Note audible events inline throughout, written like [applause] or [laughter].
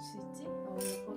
수 있지? 나 원래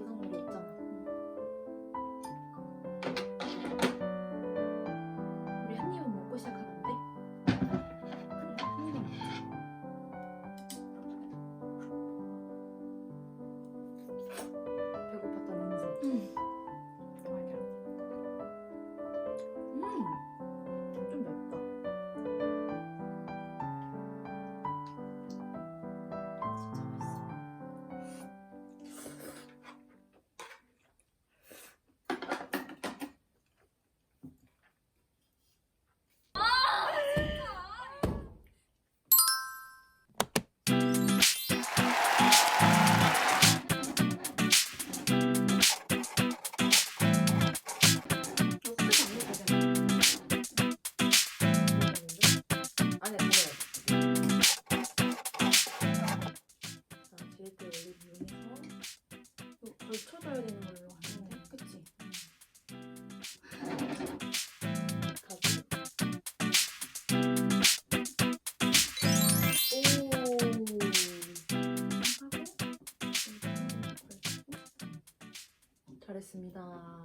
잘했습니다.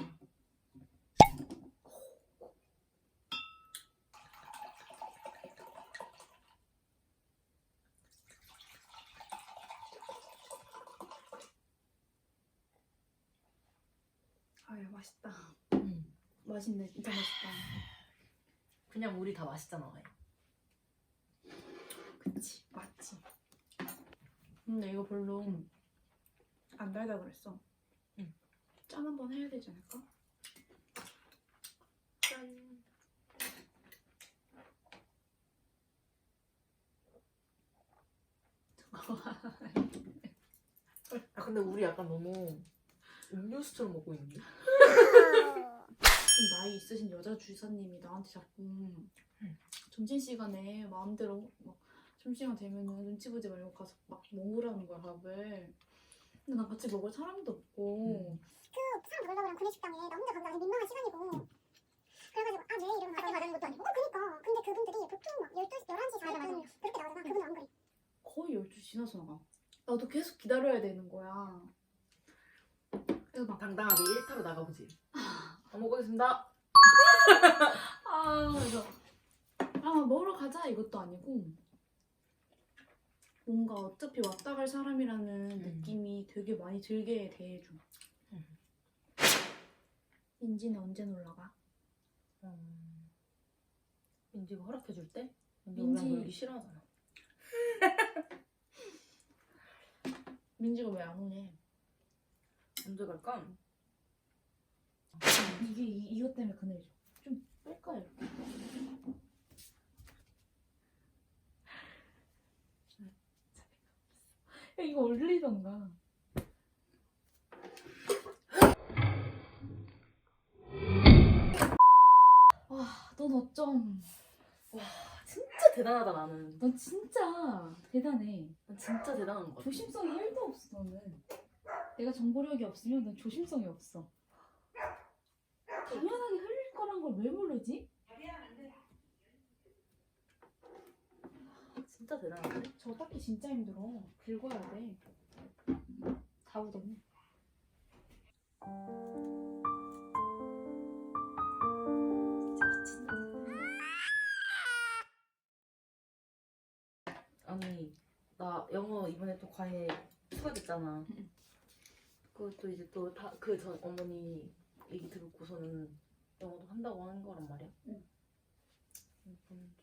아유 맛있다. 음. 맛있네, 진짜 맛있다. 그냥 우리 다 맛있잖아. 그치, 맞지. 근데 이거 별로 안 달다 그랬어. 응. 짠 한번 해야 되지 않을까? 짠. [laughs] 아 근데 우리 약간 너무 음료수처럼 먹고 있는데? 좀 나이 있으신 여자 주사님이 나한테 자꾸 점심시간에 마음대로 막 점심시간 되면은 눈치 보지 말고 가서 막 먹으라는 거야 밥을 근데 나 같이 먹을 사람도 없고. 그 사람 먹으려고 하는 구내식당에 나 혼자 되게 민망한 시간이고. 그래가지고 아왜 이러면 가게 가자는 것도 아니고. 어 그니까. 근데 그분들이 보통 막 12시, 11시, 40분 그렇게 나오잖아 그분은 안 그래. 거의 12시 지나서 나가 나도 계속 기다려야 되는 거야. 그래서 막 당당하게 1타로 나가보지. 안 먹겠습니다. [laughs] 아, 그래서 아 먹으러 가자 이것도 아니고 뭔가 어차피 왔다 갈 사람이라는 음. 느낌이 되게 많이 들게 대해줘. 음. 민지는 언제 놀러 가? 음, 민지가 허락해줄 때? 민지 민지- 놀기 싫어하잖아. [laughs] 민지가 왜 안 오네? 언제 갈까? 이게 이, 이것 때문에 그늘져. 좀 뺄까요? 야, 이거 올리던가. 와, 넌 어쩜. 진짜 대단하다 나는. 넌 진짜 대단해. 난 진짜 대단한 것 같아. 조심성이 1도 없어, 너는. 내가 정보력이 없으면 넌 조심성이 없어. 당연하게 흘릴 거란 걸 왜 모르지? 진짜 대단한데? 저 닦기 진짜 힘들어. 긁어야 돼. 다 묻었네. 아니 나 영어 이번에 또 과외 추가됐잖아. 응. 그것도 이제 또 다 그 전 어머니 얘기 듣고서는 영어도 한다고 하는 거란 말이야. 응. 음, 좀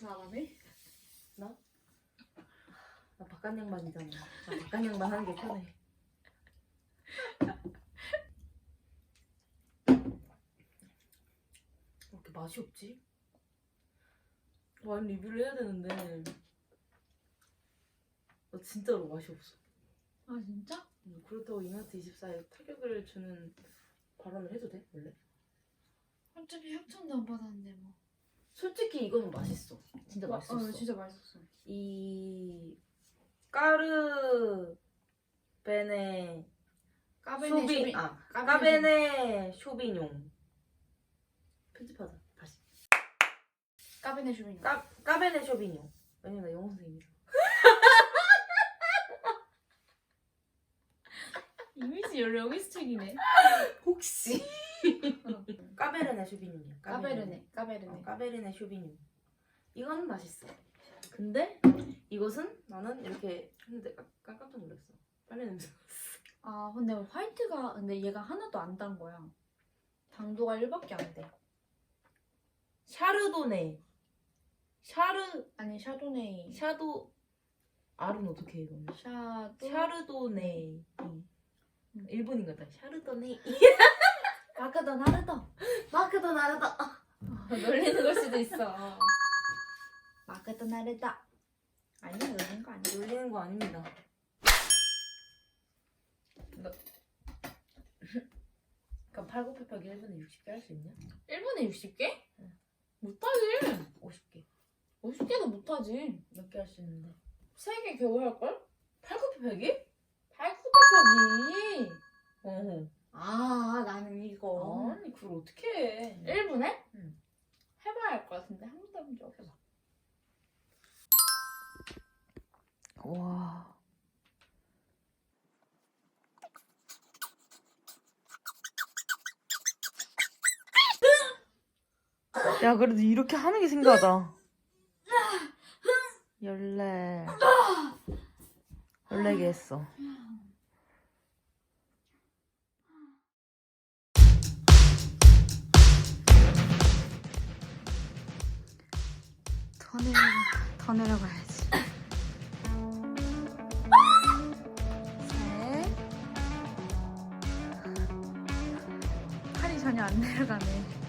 밖에서 잘하네? 나 바깥 양반이잖아. 나 바깥 양반 하는 게 편해. 왜 이렇게 맛이 없지? 와인 리뷰를 해야 되는데 나 진짜로 맛이 없어. 아, 진짜? 음, 그렇다고 이마트 24에 타격을 주는 발언을 해도 돼? 원래? 어차피 협찬도 안 받았는데 뭐. 솔직히 이건 맛있어. 진짜 맛있었어. 어, 진짜 맛있었어. 이 까르 베네 까베네 쇼비- 아 까베네 쇼비뇽 편집하자 다시 까베네 쇼비뇽. 까 까베네 쇼비뇽 왜냐면 나 영어 선생님이야. [laughs] 이미지 연령 1스택이네. 혹시 까베르네 쇼비뇽이야. 까베르네, 어, 까베르네. 까베르네 쇼비뇽. 이건 맛있어. 근데 이것은 나는 이렇게 했는데 깜- 깜짝 놀랐어. 빨래 냄새. 아 근데 화이트가 근데 얘가 하나도 안 단 거야. 당도가 1밖에 안 돼. 샤르도네. 샤르 아니 샤도네이. 샤도 알은 어떻게 해 이거는? 샤도. 샤르도네. 일본인 같다. 샤르도네. [laughs] 마크도 나르도. 마크도 나르다. 놀리는 걸 수도 있어. 마크도 나르다. 아니야 놀리는 거 아니야. 놀리는 거 아닙니다. 너... 그럼 팔굽혀펴기 1분에 60개 할 수 있냐? 1분에 60개? 응. 못하지. 50개. 50개도 못하지. 몇 개 할 수 있는데? 3개 겨우 할걸? 팔굽혀펴기? 팔굽혀펴기. 어. 아 나는 이거. 아니 그걸 어떻게 해? 1분에? 응. 해봐야 할 것 같은데 한 번도 해본 적 없어. 와. 야 그래도 이렇게 하는 게 신기하다 열네 열네 개 했어 내려 더 내려가야지. 셋. 팔이 전혀 안 내려가네